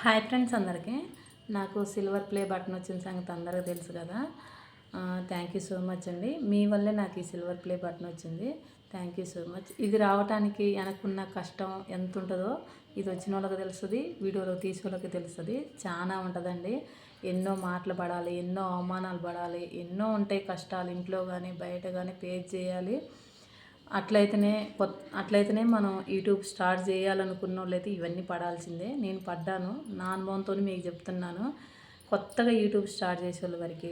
Hi friends అందరికీ. నాకు silver play button వచ్చిన సంగతి అందరికీ తెలుసు కదా. థ్యాంక్ యూ సో మచ్ అండి. మీ వల్లే నాకు ఈ సిల్వర్ ప్లే బటన్ వచ్చింది. థ్యాంక్ యూ సో మచ్ ఇది రావడానికి వెనకున్న కష్టం ఎంత ఉంటుందో ఇది వచ్చిన వాళ్ళకి తెలుస్తుంది వీడియోలో తీసే తెలుస్తుంది. చాలా ఉంటుందండి. ఎన్నో మాటలు పడాలి ఎన్నో అవమానాలు పడాలి ఎన్నో ఉంటాయి కష్టాలు ఇంట్లో కానీ బయట కానీ పేజ్ చేయాలి. అట్లయితేనే కొత్త అట్లయితేనే మనం యూట్యూబ్ స్టార్ట్ చేయాలనుకున్న వాళ్ళైతే ఇవన్నీ పడాల్సిందే. నేను పడ్డాను. నా అనుభవంతో మీకు చెప్తున్నాను. కొత్తగా యూట్యూబ్ స్టార్ట్ చేసే వాళ్ళ వరకు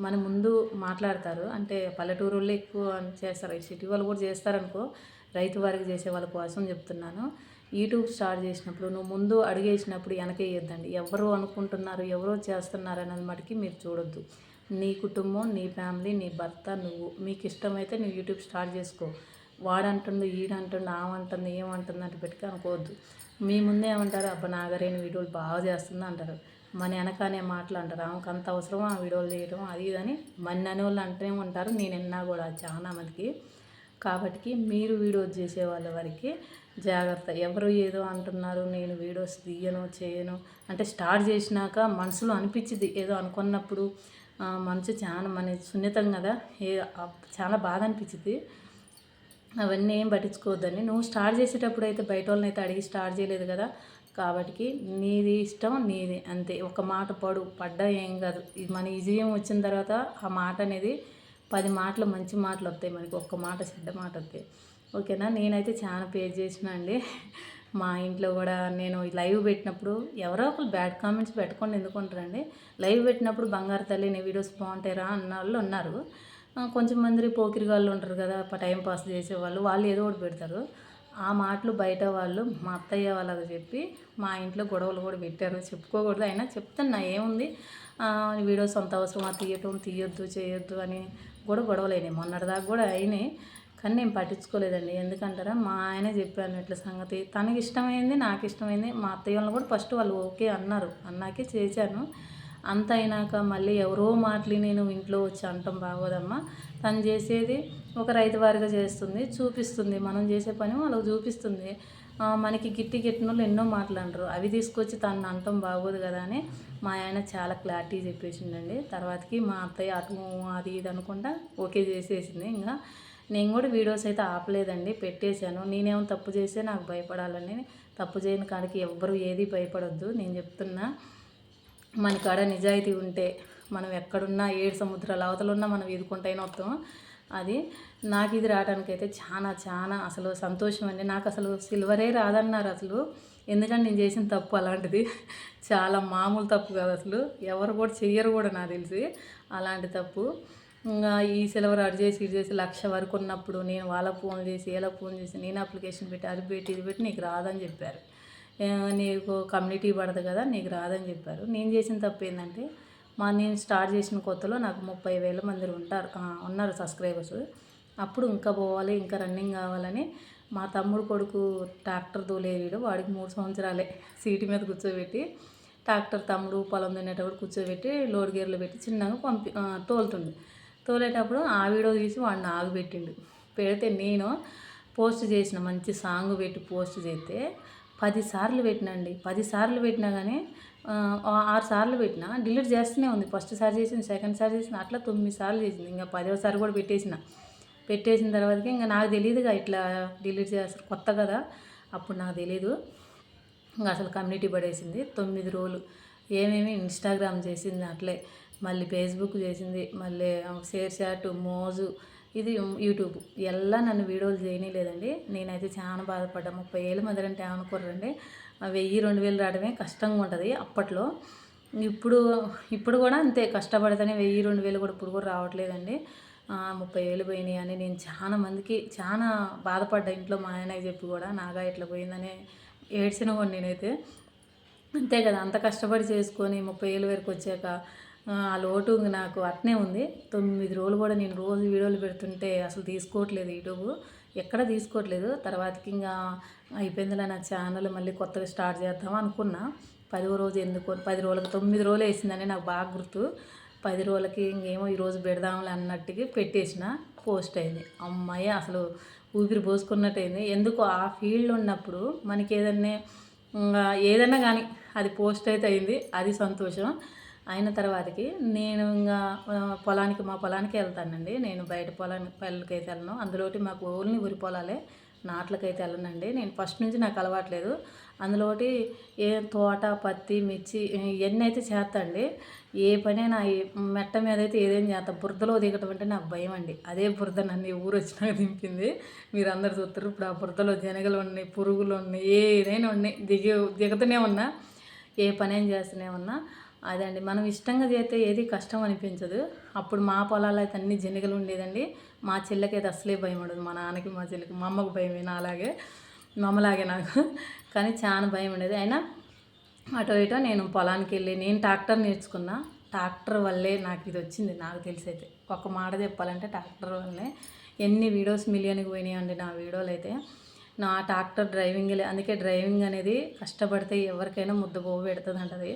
మన ముందు మాట్లాడతారు. అంటే పల్లెటూరు వాళ్ళు ఎక్కువ చేస్తారు. సిటీ వాళ్ళు కూడా చేస్తారనుకో రైతు వారికి చేసే వాళ్ళ కోసం చెప్తున్నాను. యూట్యూబ్ స్టార్ట్ చేసినప్పుడు నువ్వు ముందు అడిగేసినప్పుడు వెనకేయొద్దండి ఎవరు అనుకుంటున్నారు ఎవరు చేస్తున్నారు అన్నది మటుకి మీరు చూడొద్దు. నీ కుటుంబం నీ ఫ్యామిలీ నీ భర్త నువ్వు. మీకు ఇష్టమైతే నువ్వు యూట్యూబ్ స్టార్ట్ చేసుకో. వాడంటుండు ఈడంటుండు ఆమంటుంది ఏమంటుంది అంటే పెట్టుకు అనుకోవద్దు. మీ ముందే ఏమంటారు అబ్బా నాగరేణి వీడియోలు బాగా చేస్తుంది అంటారు. మన వెనకనే మాటలు అంటారు. ఆమెకు అంత అవసరం ఆ వీడియోలు చేయడం అది ఇదని మన అనే వాళ్ళు అంటూనే ఉంటారు. నేను ఎన్నా కూడా చాలా మందికి. కాబట్టి మీరు వీడియో చేసే వాళ్ళ వరకు జాగ్రత్త. ఎవరు ఏదో అంటున్నారు నేను వీడియోస్ తీయను చేయను. అంటే స్టార్ట్ చేసినాక మనసులో అనిపించింది. ఏదో అనుకున్నప్పుడు మనసు చాలా మన సున్నితం కదా. ఏ చాలా బాధ అనిపించింది. అవన్నీ ఏం పట్టించుకోవద్దండి. నువ్వు స్టార్ట్ చేసేటప్పుడు అయితే బయట వాళ్ళని అయితే అడిగి స్టార్ట్ చేయలేదు కదా. కాబట్టి నీది ఇష్టం నీది అంతే. ఒక మాట పడు పడ్డా ఏం కాదు. మన విజయం వచ్చిన తర్వాత ఆ మాట అనేది పది మాటలు మంచి మాటలు వస్తాయి మనకి. ఒక్క మాట చెడ్డ మాట వస్తాయి. ఓకేనా? నేనైతే చాలా పేజ్ చేసిన అండి. మా ఇంట్లో కూడా నేను లైవ్ పెట్టినప్పుడు ఎవరో ఒకరు బ్యాడ్ కామెంట్స్ పెట్టుకోండి ఎందుకుంటారండి లైవ్ పెట్టినప్పుడు బంగారు తల్లి నీ వీడియోస్ బాగుంటాయిరా అన్న వాళ్ళు ఉన్నారు. కొంచెం మంది పోకిరిగాళ్ళు ఉంటారు కదా టైం పాస్ చేసేవాళ్ళు వాళ్ళు ఏదో ఒకటి పెడతారు. ఆ మాటలు బయట వాళ్ళు మా అత్తయ్య వాళ్ళకి చెప్పి మా ఇంట్లో గొడవలు కూడా పెట్టారు. చెప్పుకోకూడదు అయినా చెప్తున్నా ఏముంది? వీడియో సొంత అవసరమా? తీయటం తీయొద్దు చేయొద్దు అని కూడా గొడవలు అయినాయి. మొన్నటిదాకా కూడా అయినాయి కానీ నేను పట్టించుకోలేదండి. ఎందుకంటారా? మా ఆయనే చెప్పాను ఇట్లా సంగతి. తనకి ఇష్టమైంది నాకు ఇష్టమైంది. మా అత్తయ్య వాళ్ళు కూడా ఫస్ట్ వాళ్ళు ఓకే అన్నారు. అన్నాకే చేశాను. అంత అయినాక మళ్ళీ ఎవరో మాటలు నేను ఇంట్లో వచ్చి అంటాం బాగోదమ్మా తను చేసేది ఒక రైతు వారిగా చేస్తుంది చూపిస్తుంది. మనం చేసే పని వాళ్ళకి చూపిస్తుంది. మనకి గిట్టి గిట్టినోళ్ళు ఎన్నో మాట్లాడరు అవి తీసుకొచ్చి తను అంటాం బాగోదు కదా అని మా ఆయన చాలా క్లారిటీ చెప్పేసిండండి. తర్వాతకి మా అత్తయ్య అటు అది ఇది అనుకుంటా ఓకే చేసేసింది. ఇంకా నేను కూడా వీడియోస్ అయితే ఆపలేదండి పెట్టేశాను. నేనేమో తప్పు చేస్తే నాకు భయపడాలని తప్పు చేయని కాడికి ఎవ్వరు ఏది భయపడొద్దు నేను చెప్తున్నా. మన కాడ నిజాయితీ ఉంటే మనం ఎక్కడున్నా ఏడు సముద్రాల అవతల ఉన్నా మనం ఎదుర్కొంటైనా వస్తాం అది నాకు ఇది రావడానికి అయితే చాలా చాలా అసలు సంతోషం అండి. నాకు అసలు సిల్వరే రాదన్నారు అసలు. ఎందుకంటే నేను చేసిన తప్పు అలాంటిది. చాలా మామూలు తప్పు కాదు అసలు. ఎవరు కూడా చెయ్యరు కూడా నాకు తెలిసి అలాంటి తప్పు. ఇంకా ఈ సిల్వర్ అటు చేసి ఇటు చేసి లక్ష వరకు ఉన్నప్పుడు నేను వాళ్ళ ఫోన్ చేసి ఇలా ఫోన్ చేసి నేను అప్లికేషన్ పెట్టి అది పెట్టి ఇది పెట్టి నీకు రాదని చెప్పారు. నీకు కమ్యూనిటీ పడదు కదా నీకు రాదని చెప్పారు. నేను చేసిన తప్పు ఏంటంటే మా నేను స్టార్ట్ చేసిన కొత్తలో నాకు ముప్పై వేల మంది ఉంటారు. ఉన్నారు సబ్స్క్రైబర్స్ అప్పుడు ఇంకా పోవాలి ఇంకా రన్నింగ్ కావాలని మా తమ్ముడు కొడుకు ట్రాక్టర్ తోలేడు వాడికి మూడు సంవత్సరాలే సీటు మీద కూర్చోబెట్టి ట్రాక్టర్ తమ్ముడు పొలం తినేటప్పుడు కూర్చోబెట్టి లోడ్ గేర్లు పెట్టి చిన్నగా పంపి తోలుతుండు. తోలేటప్పుడు ఆ వీడియో తీసి వాడిని ఆగుపెట్టిండు పెడితే నేను పోస్ట్ చేసిన మంచి సాంగ్ పెట్టి పోస్ట్ చేస్తే పది సార్లు పెట్టినండి. పది సార్లు పెట్టినా కానీ ఆరు సార్లు పెట్టిన డిలీట్ చేస్తూనే ఉంది. ఫస్ట్ సారి చేసింది సెకండ్ సారి చేసిన అట్లా తొమ్మిది సార్లు చేసింది. ఇంకా పదవసారి కూడా పెట్టేసిన. పెట్టేసిన తర్వాతకి ఇంకా నాకు తెలియదుగా ఇట్లా డిలీట్ చేస్తారు కొత్త కదా అప్పుడు నాకు తెలియదు ఇంకా అసలు కమ్యూనిటీ పడేసింది. తొమ్మిది రోజులు ఏమేమి ఇన్స్టాగ్రామ్ చేసింది అట్లే. మళ్ళీ ఫేస్బుక్ చేసింది. మళ్ళీ షేర్ చాట్ మోజు ఇది యూట్యూబ్. ఎలా నన్ను వీడియోలు చేయలేదండి నేనైతే చాలా బాధపడ్డా. ముప్పై ఏళ్ళు మొదలంటే అనుకోరండి వెయ్యి రెండు వేలు రావడమే కష్టంగా ఉంటుంది అప్పట్లో. ఇప్పుడు ఇప్పుడు కూడా అంతే కష్టపడితేనే వెయ్యి రెండు వేలు కూడా ఇప్పుడు కూడా రావట్లేదండి. ముప్పై వేలు పోయినాయి అని నేను చాలా మందికి చాలా బాధపడ్డా. ఇంట్లో మా ఆయన చెప్పి కూడా నాగా ఇట్లా పోయిందని ఏడ్చిన కూడా నేనైతే. అంతే కదా అంత కష్టపడి చేసుకొని ముప్పై ఏళ్ళ వరకు వచ్చాక ఆ లోటు నాకు అట్నే ఉంది. తొమ్మిది రోజులు కూడా నేను రోజు వీడియోలు పెడుతుంటే అసలు తీసుకోవట్లేదు యూట్యూబ్. ఎక్కడ తీసుకోవట్లేదు. తర్వాతకి ఇంకా అయిపోయిందిలే నా ఛానల్ మళ్ళీ కొత్తగా స్టార్ట్ చేద్దాం అనుకున్నా. పదో రోజు ఎందుకు పది రోజులకు తొమ్మిది రోజులు వేసిందని నాకు బాగా గుర్తు. పది రోజులకి ఇంకేమో ఈరోజు పెడదాంలే అన్నట్టుగా పెట్టేసిన. పోస్ట్ అయింది. అమ్మాయి అసలు ఊపిరి పోసుకున్నట్టయింది. ఎందుకు ఆ ఫీల్డ్ ఉన్నప్పుడు మనకి ఏదన్నా ఏదన్నా కానీ అది పోస్ట్ అయితే అయింది. అది సంతోషం. అయిన తర్వాతకి నేను ఇంకా పొలానికి మా పొలానికి వెళ్తానండి. నేను బయట పొలానికి పల్లెలకి అయితే వెళ్ళను. అందులోటి మాకు ఓన్లీ ఉరి పొలాలే. నాట్లకైతే వెళ్ళనండి. నేను ఫస్ట్ నుంచి నాకు అలవాట్లేదు. అందులోటి ఏ తోట పత్తి మిర్చి ఇవన్నీ అయితే చేస్తాండి ఏ పని నా మెట్ట మీద అయితే ఏదైనా చేస్తా. బురదలో దిగటం అంటే నాకు భయం అండి అదే బురద నన్ను ఊరు వచ్చినాక దింపింది. మీరు అందరు చూస్తారు ఇప్పుడు ఆ బురదలో జనగలు ఉన్నాయి పురుగులు ఉన్నాయి ఏదైనా ఉన్నాయి. దిగి దిగుతూనే ఉన్నా. ఏ పని ఏం చేస్తూనే ఉన్నా. అదండి. మనం ఇష్టంగా చేస్తే ఏది కష్టం అనిపించదు. అప్పుడు మా పొలాలు అయితే అన్ని జనగలు ఉండేదండి. మా చెల్లెకి అయితే అసలే భయం ఉండదు. మా నాన్నకి మా చెల్లికి మా అమ్మకు భయమే నా అలాగే మా అమ్మలాగే నాకు. కానీ చాలా భయం ఉండేది. అయినా అటో ఇటో నేను పొలానికి వెళ్ళి నేను ట్రాక్టర్ నేర్చుకున్నా. ట్రాక్టర్ వల్లే నాకు ఇది వచ్చింది. నాకు తెలిసైతే ఒక మాట చెప్పాలంటే ట్రాక్టర్ వల్లే ఎన్ని వీడియోస్ మిలియన్కి పోయినాయండి నా వీడియోలు అయితే. నా ట్రాక్టర్ డ్రైవింగ్ అందుకే డ్రైవింగ్ అనేది కష్టపడితే ఎవరికైనా ముద్ద పోవు పెడుతుంది అంటది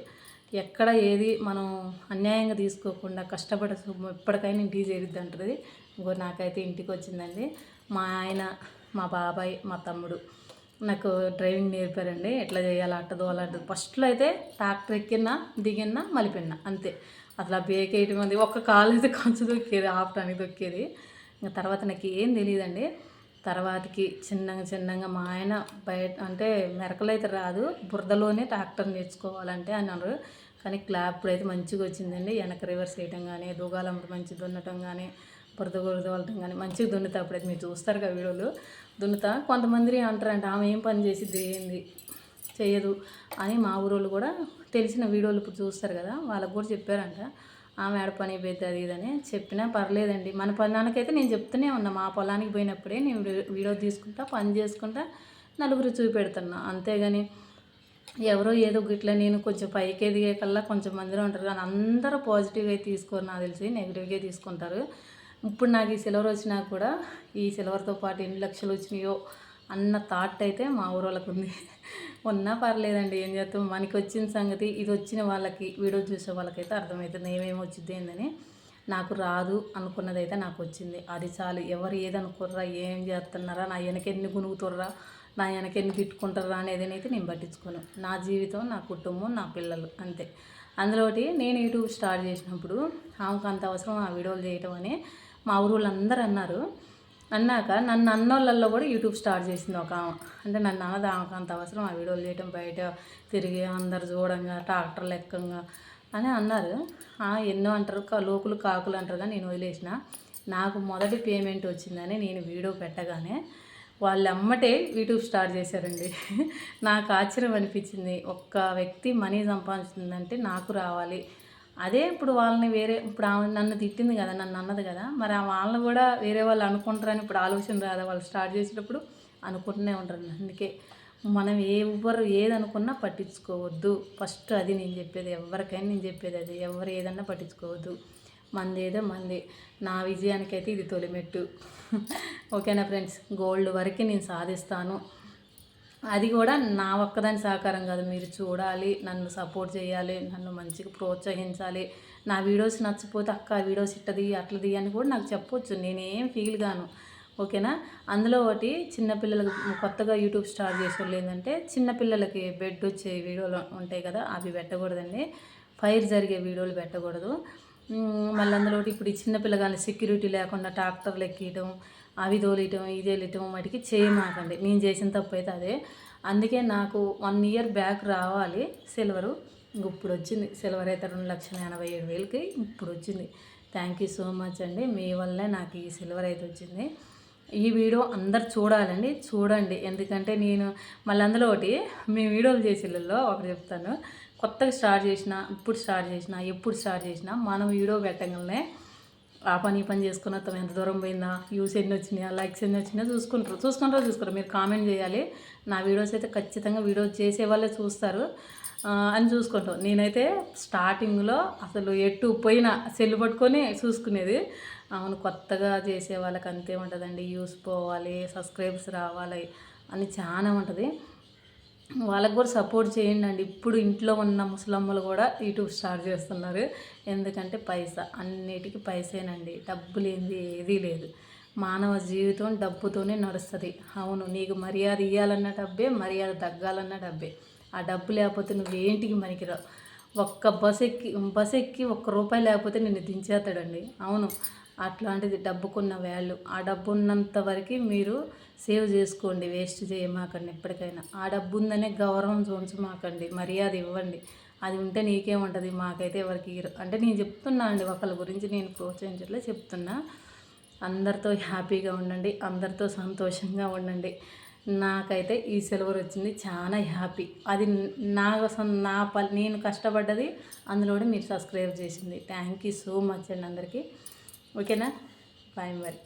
ఎక్కడ ఏది మనం అన్యాయంగా తీసుకోకుండా కష్టపడ ఎప్పటికైనా ఇంటికి చేరుద్ది అంటుంది. ఇంకో నాకైతే ఇంటికి వచ్చిందండి. మా ఆయన మా బాబాయ్ మా తమ్ముడు నాకు డ్రైవింగ్ నేర్పారండి. ఎట్లా చేయాలి అట్టదో అలాంటి ఫస్ట్లో అయితే ట్రాక్టర్ ఎక్కినా దిగినా మలిపిన్నా అంతే. అట్లా బ్రేక్ వేయటం అది ఒక్క కాలు అయితే కొంచెం దొక్కేది ఆపడానికి దొక్కేది ఇంకా తర్వాత నాకు ఏం తెలియదండి. తర్వాతకి చిన్నగా చిన్నగా మా ఆయన బయట అంటే మెరకలు అయితే రాదు. బురదలోనే ట్రాక్టర్ నేర్చుకోవాలంటే అన్నారు. కానీ క్లాప్ అయితే మంచిగా వచ్చిందండి. వెనక రివర్స్ వేయటం కానీ దూగాలం మంచి దున్నటం కానీ బురద బురద వాళ్ళటం కానీ మంచిగా దున్నుతా. అప్పుడైతే మీరు చూస్తారు కదా వీడియోలు. దున్నుతా. కొంతమంది అంటారంట ఆమె ఏం పని చేసిద్ది? ఏంది? చేయదు అని మా ఊరోళ్ళు కూడా తెలిసిన వీడియోలు ఇప్పుడు చూస్తారు కదా వాళ్ళకు కూడా చెప్పారంట. ఆమె ఆడ పని అయిపోతుంది అది ఇదని చెప్పినా పర్లేదండి. మన పొలానికైతే నేను చెప్తూనే ఉన్నా. మా పొలానికి పోయినప్పుడే నేను వీడియో తీసుకుంటా పని చేసుకుంటా నలుగురు చూపెడుతున్నా. అంతేగాని ఎవరో ఏదో గిట్లా నేను కొంచెం పైకి ఎదిగే కల్లా కొంచెం మందిలో ఉంటారు కానీ అందరూ పాజిటివ్గా తీసుకోరు నాకు తెలిసి నెగిటివ్గా తీసుకుంటారు. ఇప్పుడు నాకు ఈ సిల్వర్ వచ్చినా కూడా ఈ సిల్వర్తో పాటు ఎన్ని లక్షలు వచ్చినాయో అన్న థాట్ అయితే మా ఊరోళ్ళకు ఉంది. ఉన్నా పర్లేదండి ఏం చేస్తాం? మనకి వచ్చిన సంగతి ఇది వచ్చిన వాళ్ళకి వీడియో చూసే వాళ్ళకైతే అర్థమవుతుంది ఏమేమి వచ్చింది ఏందని. నాకు రాదు అనుకున్నదైతే నాకు వచ్చింది. అది చాలు ఎవరు ఏది ఏం చేస్తున్నారా నా వెనక ఎన్ని గునుగుతుర్రా నా వెనక ఎన్ని తిట్టుకుంటారా అనేది అయితే నేను పట్టించుకోను. నా జీవితం నా కుటుంబం నా పిల్లలు అంతే. అందులోటి నేను యూట్యూబ్ స్టార్ట్ చేసినప్పుడు ఆమెకు అంత అవసరం ఆ వీడియోలు చేయటం అని మా ఊరు అన్నారు. అన్నాక నన్ను అన్నోళ్ళల్లో కూడా యూట్యూబ్ స్టార్ట్ చేసింది ఒక ఆమె. అంటే నన్ను అన్నది ఆమెకు అంత అవసరం ఆ వీడియోలు చేయటం బయట తిరిగి అందరు చూడంగా ట్రాక్టర్ లెక్కంగా అని అన్నారు. ఎన్నో అంటారు కా- లోకులు కాకులు అంటారు కానీ నేను వదిలేసిన. నాకు మొదటి పేమెంట్ వచ్చిందని నేను వీడియో పెట్టగానే వాళ్ళు అమ్మటే యూట్యూబ్ స్టార్ట్ చేశారండి. నాకు ఆశ్చర్యం అనిపించింది. ఒక్క వ్యక్తి మనీ సంపాదించిందంటే నాకు రావాలి. అదే ఇప్పుడు వాళ్ళని వేరే ఇప్పుడు ఆమె నన్ను తిట్టింది కదా నన్ను అన్నది కదా మరి ఆ వాళ్ళని కూడా వేరే వాళ్ళు అనుకుంటారని ఇప్పుడు ఆలోచన రాదా? వాళ్ళు స్టార్ట్ చేసేటప్పుడు అనుకుంటూనే ఉంటారు. అందుకే మనం ఎవరు ఏది అనుకున్నా పట్టించుకోవద్దు. ఫస్ట్ అది నేను చెప్పేది ఎవరికైనా నేను చెప్పేది అది ఎవరు ఏదన్నా పట్టించుకోవద్దు. మందేదో మందే. మంది నా విజయానికైతే ఇది తొలిమెట్టు. ఓకేనా ఫ్రెండ్స్? గోల్డ్ వరకు నేను సాధిస్తాను. అది కూడా నా ఒక్కదాని సహకారం కాదు. మీరు చూడాలి నన్ను సపోర్ట్ చేయాలి నన్ను మంచిగా ప్రోత్సహించాలి. నా వీడియోస్ నచ్చిపోతే అక్క వీడియోస్ ఇట్టది అట్లది అని కూడా నాకు చెప్పొచ్చు. నేనేం ఫీల్ గాను. ఓకేనా? అందులో ఒకటి చిన్నపిల్లలకు కొత్తగా యూట్యూబ్ స్టార్ట్ చేసే వాళ్ళు ఏంటంటే చిన్నపిల్లలకి బెడ్ వచ్చే వీడియోలు ఉంటాయి కదా అవి పెట్టకూడదండి. ఫైర్ జరిగే వీడియోలు పెట్టకూడదు. మళ్ళీ అందులో ఇప్పుడు ఈ చిన్నపిల్లగాని సెక్యూరిటీ లేకుండా ట్రాక్టర్లు ఎక్కియటం అవి తోలియటం ఇది వెళ్ళటం వాటికి చేయమాకండి. నేను చేసిన తప్పు అయితే అదే. అందుకే నాకు వన్ ఇయర్ బ్యాక్ రావాలి. సిల్వరు ఇప్పుడు వచ్చింది. సిల్వర్ అయితే రెండు లక్షల ఎనభై ఏడు వేలకి ఇప్పుడు వచ్చింది. థ్యాంక్ యూ సో మచ్ అండి. మీ వల్లే నాకు ఈ సిల్వర్ అయితే వచ్చింది. ఈ వీడియో అందరు చూడాలండి. చూడండి. ఎందుకంటే నేను మళ్ళీ అందులో ఒకటి మీ వీడియోలు చేసేళ్ళలో ఒకటి చెప్తాను. కొత్తగా స్టార్ట్ చేసిన ఇప్పుడు స్టార్ట్ చేసిన ఎప్పుడు స్టార్ట్ చేసినా మనం వీడియో పెట్టగానే ఆ పని ఈ పని చేసుకున్న తను ఎంత దూరం పోయిందా? వ్యూస్ ఎన్ని వచ్చినాయా? లైక్స్ ఎన్ని వచ్చినాయా? చూసుకుంటారు. చూసుకుంటారు చూసుకోరు. మీరు కామెంట్ చేయాలి. నా వీడియోస్ అయితే ఖచ్చితంగా వీడియో చేసే వాళ్ళే చూస్తారు. అని చూసుకుంటాం. నేనైతే స్టార్టింగ్లో అసలు ఎటు పోయినా సెల్ పట్టుకొని చూసుకునేది అవును కొత్తగా చేసే వాళ్ళకి అంతే ఉంటుందండి. యూస్ పోవాలి సబ్స్క్రైబ్స్ రావాలి అని చాలా ఉంటుంది. వాళ్ళకు కూడా సపోర్ట్ చేయండి అండి. ఇప్పుడు ఇంట్లో ఉన్న ముసలమ్మలు కూడా యూట్యూబ్ స్టార్ట్ చేస్తున్నారు. ఎందుకంటే పైసా అన్నిటికీ పైసేనండి. డబ్బు లేనిది ఏదీ లేదు. మానవ జీవితం డబ్బుతోనే నడుస్తుంది. అవును నీకు మర్యాద ఇవ్వాలన్న డబ్బే మర్యాద తగ్గాలన్న డబ్బే. ఆ డబ్బు లేకపోతే నువ్వేంటికి మనికిరావు? ఒక్క బస్ ఎక్కి బస్ ఎక్కి ఒక్క రూపాయి లేకపోతే నిన్ను దించేస్తాడండి. అవును అట్లాంటిది డబ్బుకున్న వాల్యూ ఆ డబ్బు ఉన్నంత వరకు మీరు సేవ్ చేసుకోండి వేస్ట్ చేయమాకండి ఎప్పటికైనా. ఆ డబ్బు ఉందనే గౌరవం చూంచమాకండి మర్యాద ఇవ్వండి. అది ఉంటే నీకేముంటుంది? మాకైతే ఎవరికి ఇయ్యరు అంటే నేను చెప్తున్నా అండి ఒకళ్ళ గురించి నేను ప్రోత్సహించట్లే చెప్తున్నా. అందరితో హ్యాపీగా ఉండండి అందరితో సంతోషంగా ఉండండి. నాకైతే ఈ సిల్వర్ వచ్చింది చాలా హ్యాపీ. అది నా కోసం నా ప నేను కష్టపడ్డది అందులో కూడా మీరు సబ్స్క్రైబ్ చేసింది. థ్యాంక్ యూ సో మచ్ అండి అందరికీ. ఓకేనా బాయ్ మరి